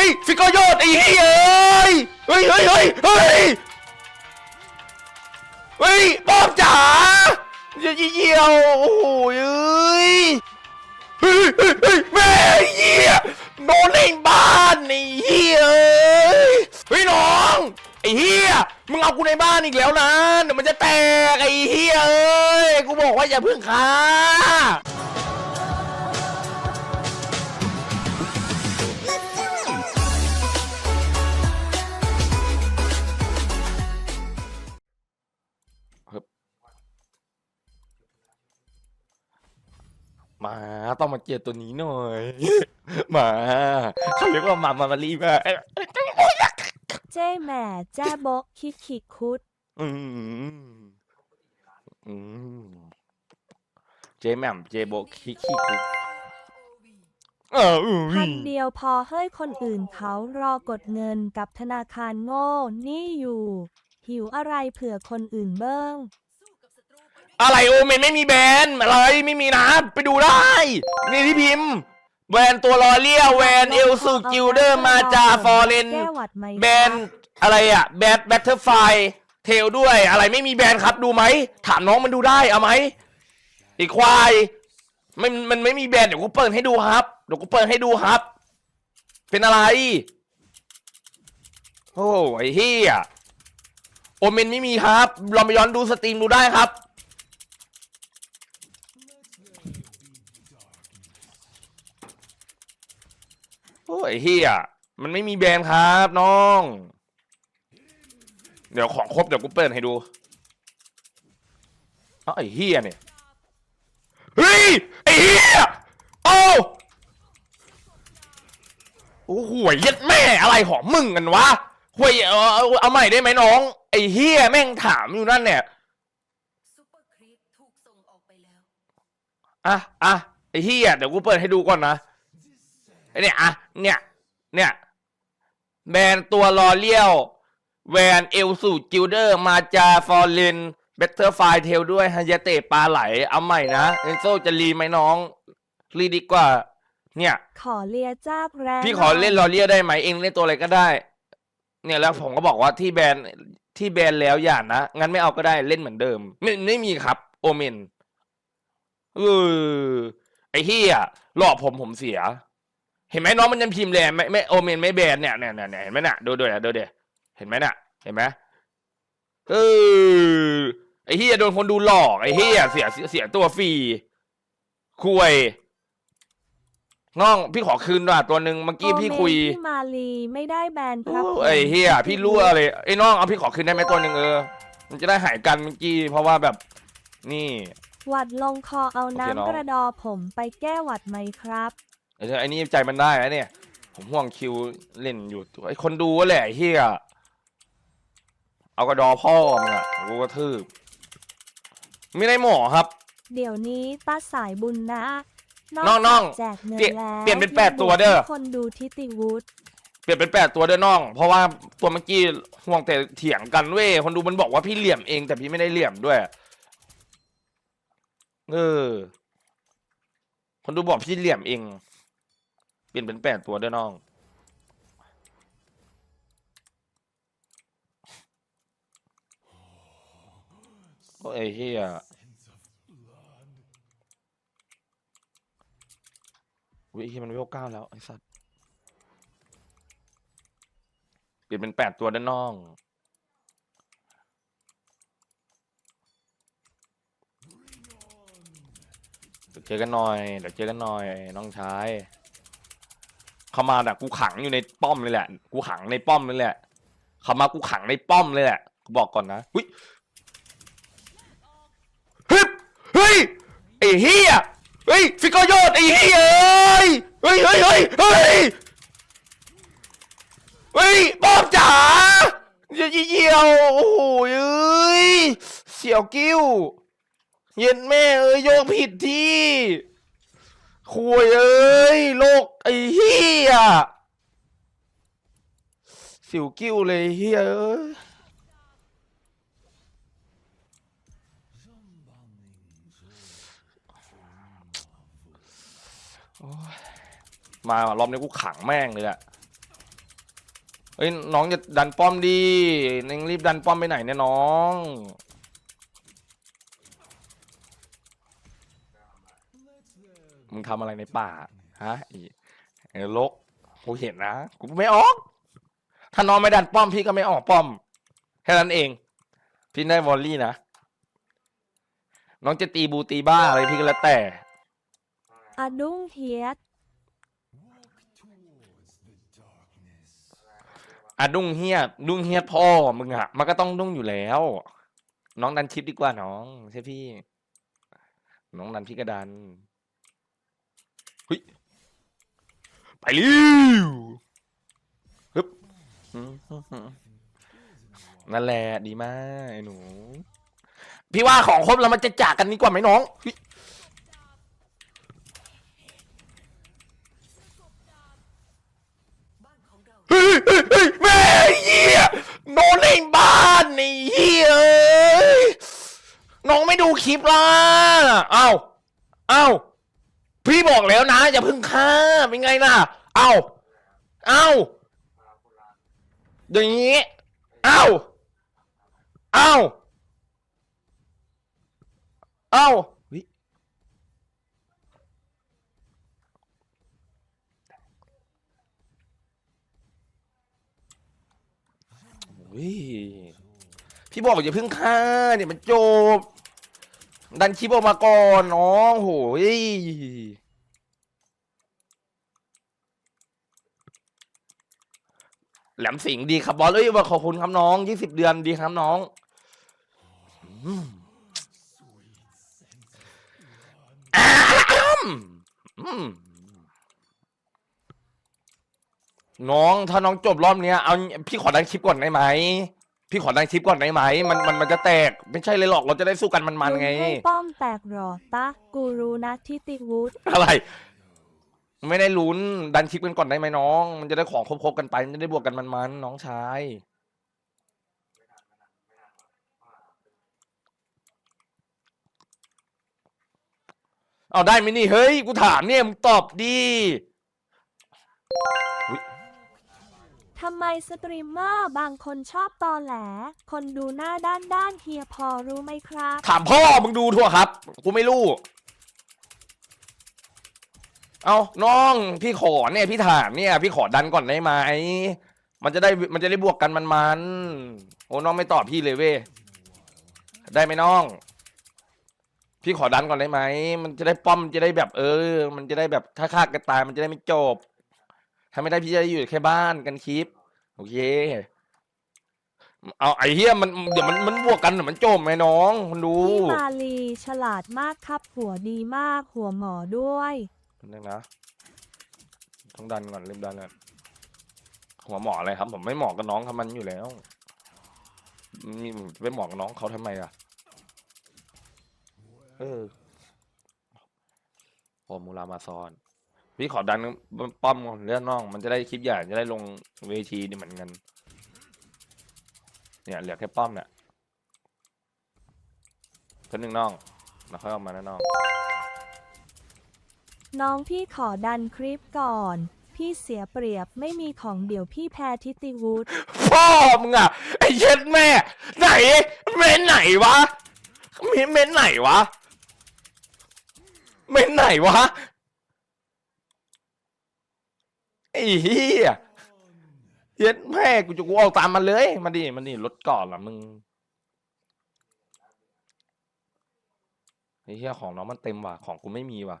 ฮ้ยฟิกเกอร์โยดไอ้เหี้ยเอ้ยเฮ้ยเฮ้ยเฮ้ยเฮ้ยเฮ้ยป้อมจ๋าเยี่ยวเยี่ยวโอ้โหเอ้ยเฮ้ยเฮ้ยเฮ้ยแม่เหี้ยโดนในบ้านไอ้เหี้ยเฮ้ยน้องไอ้เหี้ยมึงเอากูในบ้านอีกแล้วนะเดี๋ยวมันจะแตกไอ้เหี้ยเอ้ยกูบอกว่าอย่าเพิ่งฆ่า มาต้องมาเจอตัวนี้หน่อยมาเขาเรียกว่ามามามารีมาเจ้แหม่แจ้โบกคิกคิกคุด อืมอืมเจแหม่มเจโบคิคิคุเอออืมพันเดียวพอเฮ้ยคนอื่นเขารอกดเงินกับธนาคารโง่ นี่อยู่ หิวอะไรเผื่อคนอื่นเบิ้ง อะไรโอเมนไม่มีแบรนด์อะไรไม่มีนะไปดูได้ นี่ที่พิมพ์แวนตัวลอเลียแวนเอลสุกิลเดอร์มาจาฟอร์เรนแก้หวัดไหมแบรนด์อะไรอะแบทแบทเทอร์ไฟเทลด้วย อะไรไม่มีแบรนด์ครับดูไหม ถามน้องมันดูได้เอาไหมไอีควายมันมันไม่มีแบรนด์เดี๋ยวกูเปิดให้ดูครับเดี๋ยวกูเปิดให้ดูครับ เป็นอะไร โอ้ไอ้เฮียโอเมนไม่มีครับลองไปย้อนดูสตรีมดูได้ครับ อ้ยเฮียมันไม่มีแบรนด์ครับน้อง เดี๋ยวของครบเดี๋ยวกูเปิดให้ดูเอ้าไอ้เฮียเนี่ยเฮ้ยไอ้เฮียโอ้โอ้หวยเย็ดแม่อะไรของมึงกันวะหวยเอาเอาเอาใหม่ได้ไหมน้อง ไอ้เฮียแม่งถามอยู่นั่นเนี่ยซูเปอร์ครีปถูกส่งออกไปแล้ว อะอะไอ้เฮียเดี๋ยวกูเปิดให้ดูก่อนนะไอ้เนี่ยอะ เนี่ย เนี่ยแบรนด์ตัวลอเลียวแวนเอลสูจิลเดอร์ มาจาฟอร์เรนเบเตอร์ไฟเทลด้วยฮายาเตะปลาไหล เอาใหม่นะ เอนโซจะรีไหมน้อง รีดีกว่า เนี่ย ขอเลียจ้าบแรงพี่ขอเล่นลอเลียได้ไหมเองเล่นตัวอะไรก็ได้ เนี่ยแล้วผมก็บอกว่าที่แบรนด์ที่แบรนด์แล้วอย่านะ งั้นไม่เอาก็ได้เล่นเหมือนเดิม ไม่ไม่มีครับ โอเมนเออไอ้เฮียหลอกผมผมเสีย เห็นไหมน้องมันยังพิมพ์เลยไม่ไม่โอเมนไม่แบรนด์เนี่ยเนี่ยเนี่ยเนี่ยเห็นไหมน่ะดูดูดูเดี๋ยเห็นไหมน่ะ เห็นไหมเออไอ้เฮียโดนคนดูหลอกไอ้เฮียเสียเสียเสียตัวฟรีคุยน้องพี่ขอคืนด้วยตัวหนึ่งเมื่อกี้พี่คุยโอเมนที่มาลีไม่ได้แบนครับโอ้ผมไอ้เฮียพี่รั่วเลยไอ้น้องเอาพี่ขอคืนได้ไหมตัวหนึ่งเออ มันจะได้หายกันเมื่อกี้เพราะว่าแบบ นี่ หวัดลงคอเอาโอเคน้องน้ำกระดอผมไปแก้หวัดไหมครับ ไอ้เหี้ยไอ้นี่ใจมันได้นะเนี่ย ผมห่วงคิวเล่นอยู่ตัวไอ้คนดูแหละไอ้เฮียเอากระดอพ่อมึงอะกูกระทืบไม่ได้หมอครับ เดี๋ยวนี้ตาสายบุญนะน้องจากแจกเงินเปลี่ยนแล้วเปลี่ยนเป็นแปดตัวเด้อยังบกให้คนดูทิติวุฒิเปลี่ยนเป็นแปดตัวด้วยน้อง เพราะว่าตัวเมื่อกี้ห่วงแต่เถียงกันเว้ยคนดูมันบอกว่าพี่เหลี่ยมเองแต่พี่ไม่ได้เหลี่ยมด้วย เออ คนดูบอกพี่เหลี่ยมเอง เปลี่ยนเป็นแปดตัวด้วยน้อง โอ้ยไอ้เฮียวิเฮียมันเวลเก้าแล้ว ไอ้สัตว์ เปลี่ยนเป็นแปดตัวด้านน้องเดี๋ยวเจอกันหน่อย เดี๋ยวเจอกันหน่อย น้องชาย เขามาน่ะกูขังอยู่ในป้อมเลยแหละ กูขังในป้อมเลยแหละเขามากูขังในป้อมเลยแหละกูบอกก่อนนะอุ้ยฮึบเฮ้ยไอ้เฮียเฮ้ยฟิกเกอร์โยดไอ้เฮียเอ้ยเฮ้ยเฮ้ยเฮ้ยเฮ้ยเฮ้ยป้อมจ๋าเยี่ยวเยี่ยวโอ้โหเอ้ยเสี่ยวกิ้ว เย็นแม่เอ้ยโยกผิดที่ คุยเอ้ย โลกไอ้เฮียสิวกิ้วเลยเฮียเอ้ยมารอบนี้กูขังแม่งเลยแหละเฮ้ยน้องจะดันป้อมดินึงรีบดันป้อมไปไหนเนี่ยน้อง มึงทำอะไรในป่า ฮะไอีไอ้ลกกูเห็นนะ กูไม่ออก ถ้าน้องไม่ดันป้อมพี่ก็ไม่ออกป้อม แค่นั้นเอง พี่ได้วอลลี่นะ น้องจะตีบูตีบ้าอะไรพี่ก็แล้วแต่อดุ้งเฮียดอะดุ้งเฮียดดุ้งเฮียดพ่อมึงอะมันก็ต้องดุ้งอยู่แล้ว น้องดันชิปดีกว่าน้อง ใช่พี่ น้องดันพี่ก็ดันเฮ้ยไปเร็วฮึบนั่นแหละดีมากไอ้หนู พี่ว่าของครบแล้วมันจะจากกันดีกว่าไหมน้องเฮ้ยเฮ้ยเฮ้ยเฮ้ยแม่เหี้ยนอนในบ้านไอ้เหี้ยเอ้ยน้องไม่ดูคลิปล่ะเอ้าเอ้า พี่บอกแล้วนะอย่าเพึ่งฆ่าเป็นไงล่ะ เอาเอาอย่างนี้ เอาเอาเอาเฮ้ยโอ้ยพี่บอกอย่าเพึ่งฆ่าเนี่ยมันจบดันคลิปออกมาก่อนน้องโหย แหลมสิงห์ดีครับบอสเอ้ยว่าขอบคุณครับน้องยี่สิบเดือนดีครับน้องอืมอ้ามอืมน้องถ้าน้องจบรอบเนี้ยเอาพี่ขอดันคลิปก่อนได้ไหมพี่ขอดันคลิปก่อนได้ไหมมันมันมันจะแตกไม่ใช่เลยหรอกเราจะได้สู้กันมันๆไง ลุ้นให้ป้อมแตกหรอตะกูรู้นะทิติวุฒ อะไร ไม่ได้ลุ้นดันคลิปกันก่อนได้ไหมน้อง มันจะได้ของครบๆกันไป มันจะได้บวกกันมันๆน้องชายเอาได้ไหมนี่ เฮ้ย กูถามเนี่ย มึงตอบดีทำไมสตรีมเมอร์บางคนชอบตอแหล คนดูหน้าด้านด้านๆเฮียพอรู้ไหมครับ ถามพ่อมึงดูทั่วครับ กูไม่รู้ เอาน้องพี่ขอเนี่ยพี่ถามเนี่ย พี่ขอดันก่อนได้ไหมมันจะได้มันจะได้บวกกันมันๆโอ้น้องไม่ตอบพี่เลยเว้ยได้ไหมน้อง พี่ขอดันก่อนได้ไหมมันจะได้ป้อมจะได้แบบ เออ มันจะได้แบบถ้าฆ่ากันตายมันจะได้ไม่จบ ถ้าไม่ได้พี่จะได้อยู่แค่บ้านกันคลิปโอเคเอาไอ้เหี้ยมันเดี๋ยวมันมันบวกกันเดี๋ยวมันจบไหมน้องมันดูพี่มาลีฉลาดมากครับหัวดีมากหัวหมอด้วย นึงนะ ต้องดันก่อนเริ่มดันก่อนหัวหมออะไรครับ ผมไม่เหมาะกับน้องทำมันอยู่แล้วมีไปเหมาะกับน้องเขาทำไมอะ เออฟอร์มูลามาซอนพี่ขอดันป้อมก่อนเรื่องน้อง มันจะได้คลิปใหญ่จะได้ลงเวทีนี่เหมือนกัน เนี่ยเหลือแค่ป้อมเนี่ยเพื่อนหนึ่งน้องแล้วค่อยออกมานะน้อง น้องพี่ขอดันคลิปก่อน พี่เสียเปรียบไม่มีของเดี๋ยวพี่แพ้ทิติวุฒพ่อมึงอะ ไอ้เช็ดแม่ ไหน เม้นไหนวะ เมนเมนไหนวะ เม้นไหนวะ ไอ้เหี้ยเย็ดแม่กูจะกูเอาตามมันเลย มาดิมาดิรถก่อนล่ะมึงไอ้เหี้ยของน้องมันเต็มว่ะของกูไม่มีว่ะ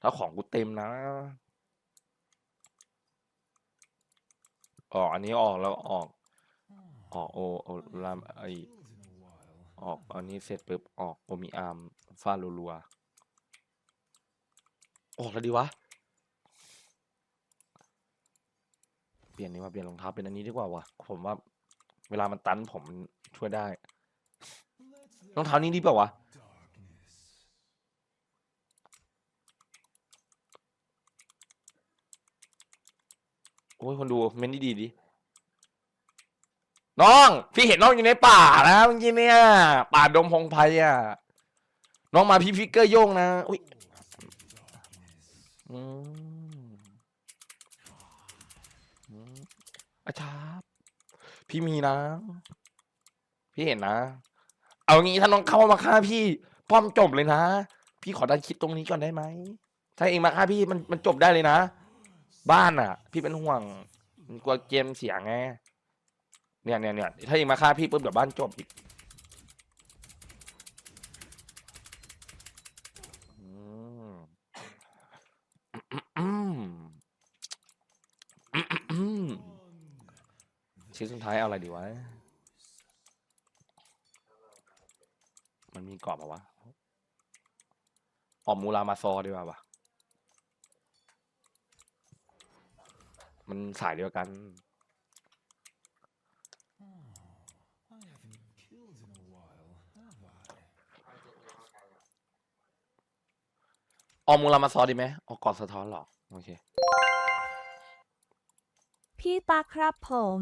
ถ้าของกูเต็มนะ ออกอันนี้ออกแล้วออก ออกโอโอรามไอออกอันนี้เสร็จปุ๊บออกโอมิอาร์มฟาลัวออกแล้วดีวะ เปลี่ยนดีกว่าเปลี่ยนรองเท้าเป็นอันนี้ดีกว่าวะผมว่า เวลามันตันผมช่วยได้รองเท้านี้ดีเปล่าวะ โอ้ยคนดูเมนดีดีดิน้อง พี่เห็นน้องอยู่ในป่านะเมื่อกี้เนี่ย ป่าดงพงไพรอะ น้องมาพี่ฟิกเกอร์โยงนะอุ้ยอืมอืมอาชาบพี่มีนะ พี่เห็นนะ เอางี้ถ้าน้องเข้ามาฆ่าพี่ ป้อมจบเลยนะ พี่ขอดันคิดตรงนี้ก่อนได้ไหม ถ้าเองมาฆ่าพี่มันมันจบได้เลยนะ บ้านอะ พี่เป็นห่วงกลัวเกมเสียงไงเนี่ยเนี่ยเนี่ยถ้าเองมาฆ่าพี่ปุ๊บเดี๋ยวบ้านจบอีกชิ้นสุดท้ายเอาอะไรดีวะ มันมีกรอบปะวะออมมูรามาซอดีกว่าวะ มันสายเดียวกันออมมูรามาซอดีไหมออกกอดสะท้อนเหรอ โอเค พี่ตาครับผม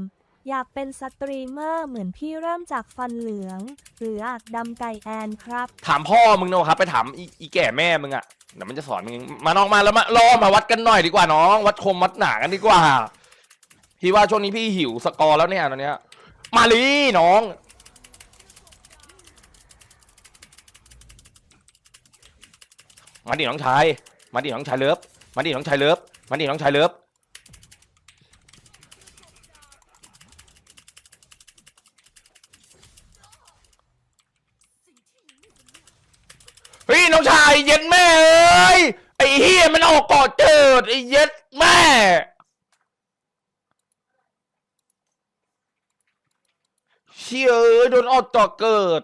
อยากเป็นสตรีมเมอร์เหมือนพี่เริ่มจากฟันเหลือง หรืออากดำไก่แอนครับ ถามพ่อมึงนะครับ ไปถามอีอีแก่แม่มึงอะ เดี๋ยวมันจะสอนมึงเองมาน้องมาแล้วมาลอมาวัดกันหน่อยดีกว่าน้อง วัดคมวัดหนากันดีกว่า พี่ว่าช่วงนี้พี่หิวสกอร์แล้วเนี่ยตอนเนี้ย มาลีน้องมาดิน้องชาย มาดิน้องชายเลิฟ มาดิน้องชายเลิฟ มาดิน้องชายเลิฟ เฮ้ยน้องชายเย็ดแม่เอ้ยไอ้เฮียมันออกก่อเจิดไอ้เย็ดแม่ เชี่ ยโดนออกต่อเกิด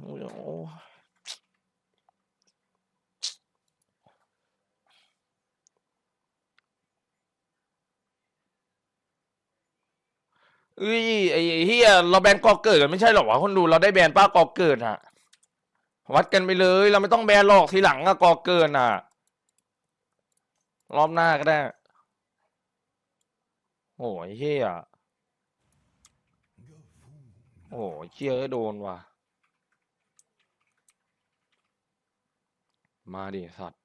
โอ้เอ้ยไอ้ไอ้เฮียเราแบนกอเกิดกันไม่ใช่หรอวะคนดูเราได้แบนป้ากอเกิดอะวัดกันไปเลย เราไม่ต้องแบนหรอกทีหลังอะกอเกินอะรอบหน้าก็ได้ โอ้ยเฮีย โอ้ยเชี่ยโดนว่ะ มาดิสัตว์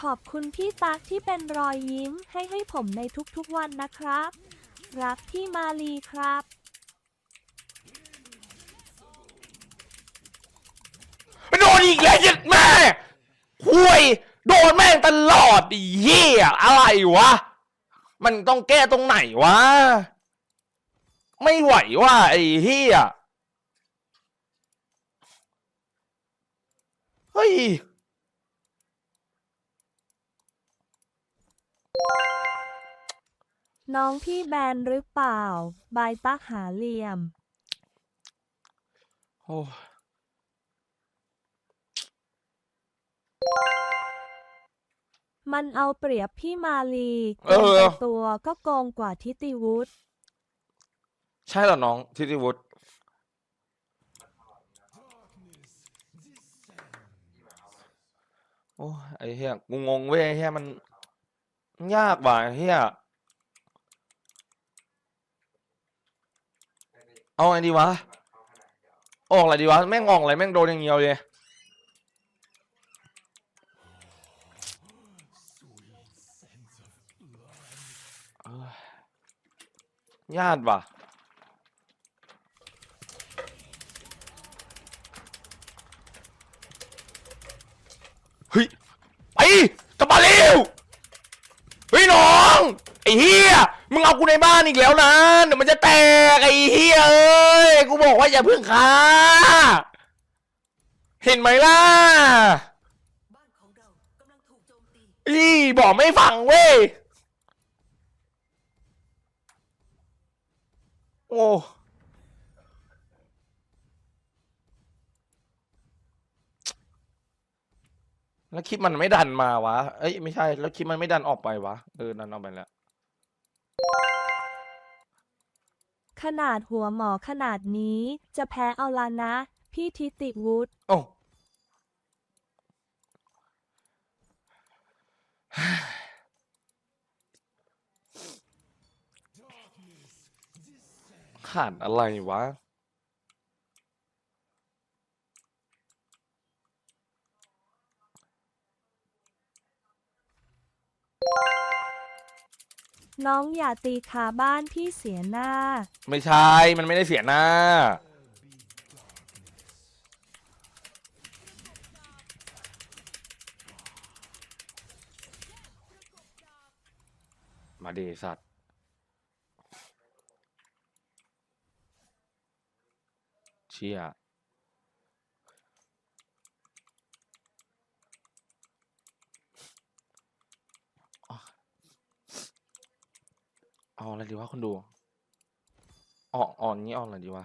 ขอบคุณพี่ตักที่เป็นรอยยิ้มให้ให้ผมในทุกๆวันนะครับ รักพี่มาลีครับ โดนอีกแล้วเจ็ดแม่ห่วย โดนแม่งตลอดไอีเหี้ยอะไรวะ มันต้องแก้ตรงไหนวะ ไม่ไหวว่ะไอ้เหี้ยเฮ้ย น้องพี่แบนหรือเปล่า บายตักหาเหลี่ยม โอ้ย มันเอาเปรียบพี่มาลีเองอแต่ตัวก็โกงกว่าทิติวุฒิใช่เหรอน้องทิติวุฒิโอ้ยไอ้เหี้ยกูงงเว้ยไอ้เหี้ยมัน ยากว่ะไอ้เหี้ยเอาไงดีวะ ออกอะไรดีวะ แม่งออกอะไรแม่งโดนอย่างเดียวเลยเอ้ย ญาติว่ะ เฮ้ยไปกลับมาเร็ว เฮ้ยน้อง ไอ้เฮียมึงเอากูในบ้านอีกแล้วนะ เดี๋ยวมันจะแตกไอ้เฮียเอ้ย กูบอกว่าอย่าเพิ่งฆ่า เห็นไหมล่ะบ้านของเรากำลังถูกโจมตีอีบอกไม่ฟังเว้ย โอ้แล้วคลิปมันไม่ดันมาวะ เอ้ยไม่ใช่ แล้วคลิปมันไม่ดันออกไปวะ เออ ดันออกไปแล้ว ขนาดหัวหมอขนาดนี้จะแพ้เอาละนะ พี่ทิติวุฒิ โอ้ ขาดอะไรวะ น้องอย่าตีคาบ้านพี่เสียหน้า ไม่ใช่ มันไม่ได้เสียหน้า มาดีสัตว์ เชี่ยอ๋อเอาอะไรดีวะคนดู ออกอ่อนนี้ออกอะไรดีวะ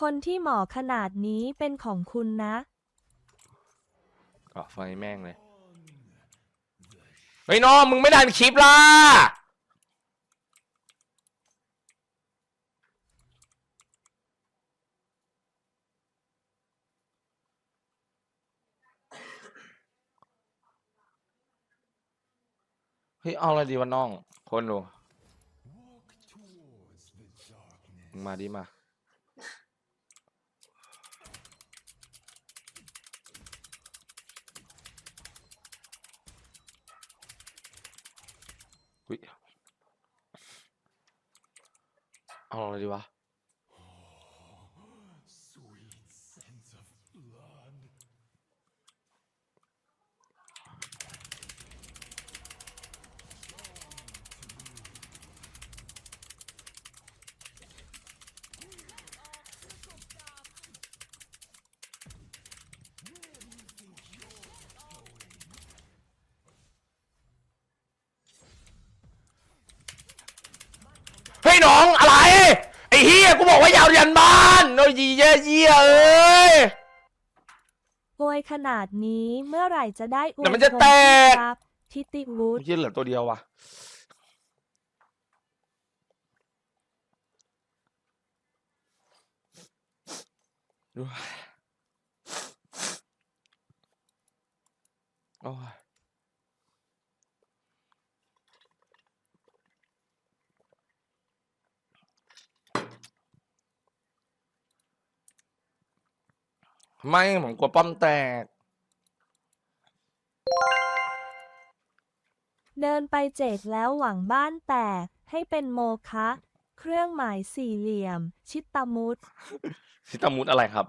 คนที่หมอขนาดนี้เป็นของคุณนะก็ไฟแม่งเลยเฮ้ยน้องมึงไม่ดันคลิปล่ะ เฮ้ย เอาอะไรดีวะน้อง คนดูมึงมาดีมา เอาอะไรดีวะเฮ้ยน้องอะไร เฮียกูบอกว่าอยาวยันบ้านโอ้ยเยี่ยเยี่ยเอ้ยอวยขนาดนี้เมื่อไหร่จะได้อวยเดี๋ยวมันจะชแตกพี่ครับทิติวุฒิเฮียเหลือตัวเดียววะดูโอ้ย ไม่ผมกลัวป้อมแตก เดินไปเจกแล้วหวังบ้านแตก ให้เป็นโมคะ เครื่องหมายสี่เหลี่ยม ชิตตามุตซิตามุดอะไรครับ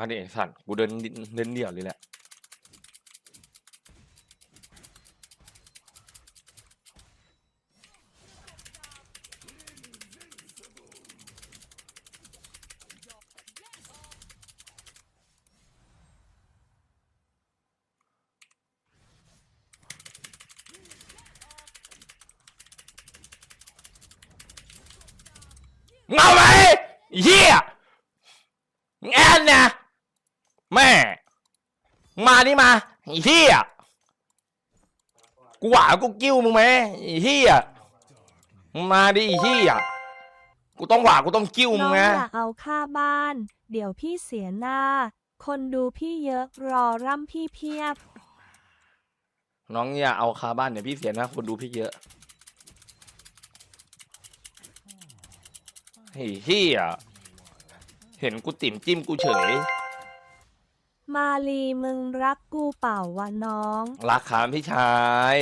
มาดิไอ้สัตว์กูเดินเดินเดี่ยวเลยแหละ เงาไหมเฮียแอนนะแม่ มานี่มาไอ้เฮียกูหวากูกิ้วมึงไหมไอ้เฮียมึงมาดิไอ้เฮียกูต้องหวากูต้องกิ้วมึน้งองนะอย่าเอาค่าบ้าน เดี๋ยวพี่เสียหน้า คนดูพี่เยอะรอร่ำพี่เพียบ น้องอย่าเอาคาบ้านเดี๋ยวพี่เสียนะคนดูพี่เยอะไอ้เฮียเห็นกูติ่มจิ้มกูเฉย มาลีมึงรักกูเปล่าวะน้อง รักครับพี่ชาย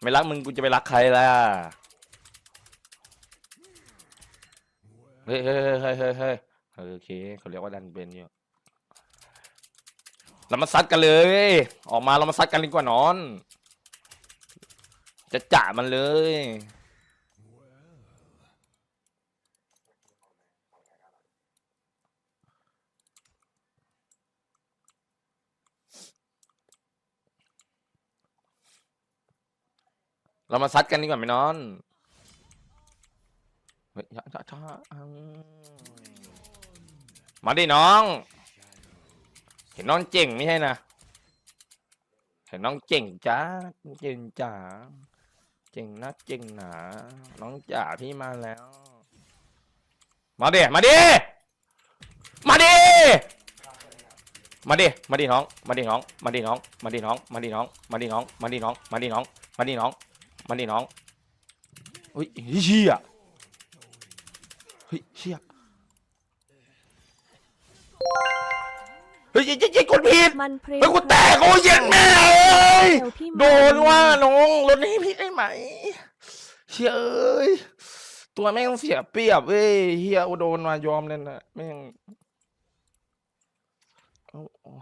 ไม่รักมึงกูจะไปรักใครล่ะ เฮ้ยเฮ้ยเฮ้ยเฮ้ยเฮ้ยโอเคเขาเรียกว่าดันเป็นอยู่เรามาซัดกันเลย ออกมาเรามาซัดกันดีกว่านอน จะจ่ามันเลย เรามาซัดกันดีกว่าไหมนอนเฮ้ยช้าช้ามาดิน้อง เห็นน้องเจ๋งไม่ใช่นะ เห็นน้องเจ๋งจ้าเจ๋งจ๋าเก่งนะเก่งหนา น้องจ๋าพี่มาแล้ว มาดิมาดิมาดิมาดิมาดิน้อง มาดิน้อง มาดิน้อง มาดิน้อง มาดิน้อง มาดิน้อง มาดิน้อง มาดิน้อง มาดิน้อง มาดิน้องเฮ้ยเชี่ยเฮ้ยเชี่ยเฮ้ยเจ๊เจ๊กดผิดมันเพลเฮ้ยกูแตกโอ้ยเย็นแม่เอ้ยเร็วพี่มาโดนว่าน้องลดให้พี่ได้ไหมเชี่ยเอ้ยตัวแม่งเสียเปรียบเว้ยเฮียโดนมายอมเลยนะแม่งเอาเอา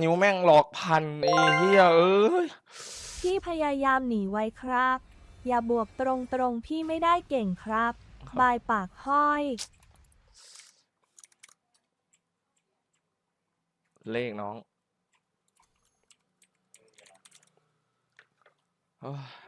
นิ้วแม่งหลอกพันไอ้เฮียเอ้ย พี่พยายามหนีไว้ครับ อย่าบวกตรงตรงๆ พี่ไม่ได้เก่งครับ บายปากห้อย เลขน้องโอ้ย